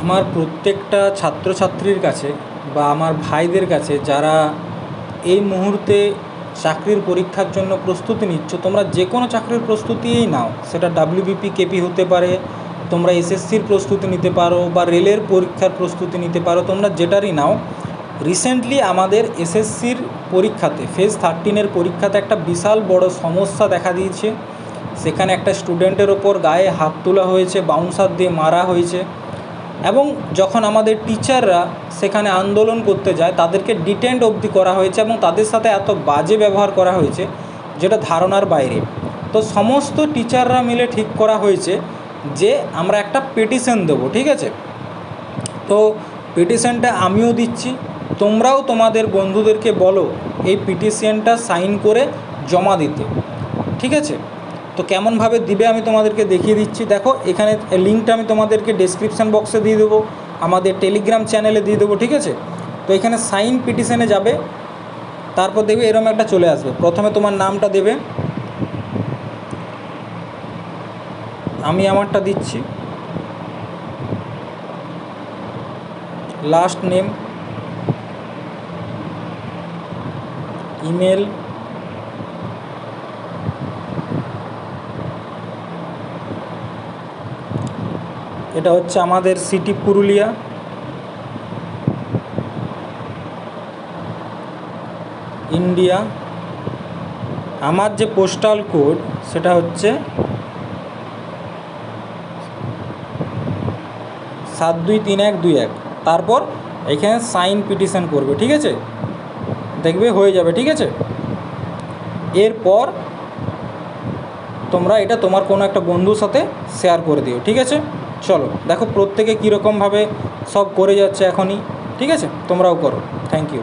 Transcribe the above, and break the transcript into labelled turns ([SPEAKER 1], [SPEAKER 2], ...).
[SPEAKER 1] আমার প্রত্যেকটা ছাত্রছাত্রীর কাছে বা আমার ভাইদের কাছে যারা এই মুহূর্তে চাকরির পরীক্ষার জন্য প্রস্তুতি নিচ্ছ, তোমরা যে কোনো চাকরির প্রস্তুতিই নাও। সেটা ডাব্লিউবিপি কেপি হতে পারে, তোমরা এসএসসির প্রস্তুতি নিতে পারো বা রেলের পরীক্ষার প্রস্তুতি নিতে পারো, তোমরা যেটারই নাও। রিসেন্টলি আমাদের এসএসসির পরীক্ষাতে ফেজ থার্টিনের পরীক্ষাতে একটা বিশাল বড় সমস্যা দেখা দিয়েছে। সেখানে একটা স্টুডেন্টের ওপর গায়ে হাত তোলা হয়েছে বাউন্সার দিয়ে মারা হয়েছে। এবং যখন আমাদের টিচাররা সেখানে আন্দোলন করতে যায়, তাদেরকে ডিটেন্ড অবধি করা হয়েছে এবং তাদের সাথে এত বাজে ব্যবহার করা হয়েছে যেটা ধারণার বাইরে। তো সমস্ত টিচাররা মিলে ঠিক করা হয়েছে যে আমরা একটা পিটিশন দেবো, ঠিক আছে? তো পিটিশনটা আমিও দিচ্ছি, তোমরাও তোমাদের বন্ধুদেরকে বলো এই পিটিশনটা সাইন করে জমা দিতে, ঠিক আছে? তো কেমনভাবে দিবে আমি তোমাদেরকে দেখিয়ে দিচ্ছি। দেখো, এখানে লিঙ্কটা আমি তোমাদেরকে ডেসক্রিপশান বক্সে দিয়ে দেবো, আমাদের টেলিগ্রাম চ্যানেলে দিয়ে দেবো, ঠিক আছে? তো এখানে সাইন পিটিশনে যাবে, তারপর দেখবে এরকম একটা চলে আসবে। প্রথমে তোমার নামটা দেবে। আমি আমারটা দিচ্ছি। লাস্ট নেম ইমেল এটা হচ্ছে আমাদের সিটি পুরুলিয়া। ইন্ডিয়া। আমার যে পোস্টাল কোড সেটা হচ্ছে সাত দুই তিন এক দুই এক। তারপর এখানে সাইন পিটিশন করবে, ঠিক আছে? দেখবে, হয়ে যাবে, ঠিক আছে? এরপর তোমরা এটা তোমার কোনো একটা বন্ধুর সাথে শেয়ার করে দিও, ঠিক আছে? চলো দেখো প্রত্যেকে কীরকমভাবে সব করে যাচ্ছে এখনই ঠিক আছে? তোমরাও করো থ্যাংক ইউ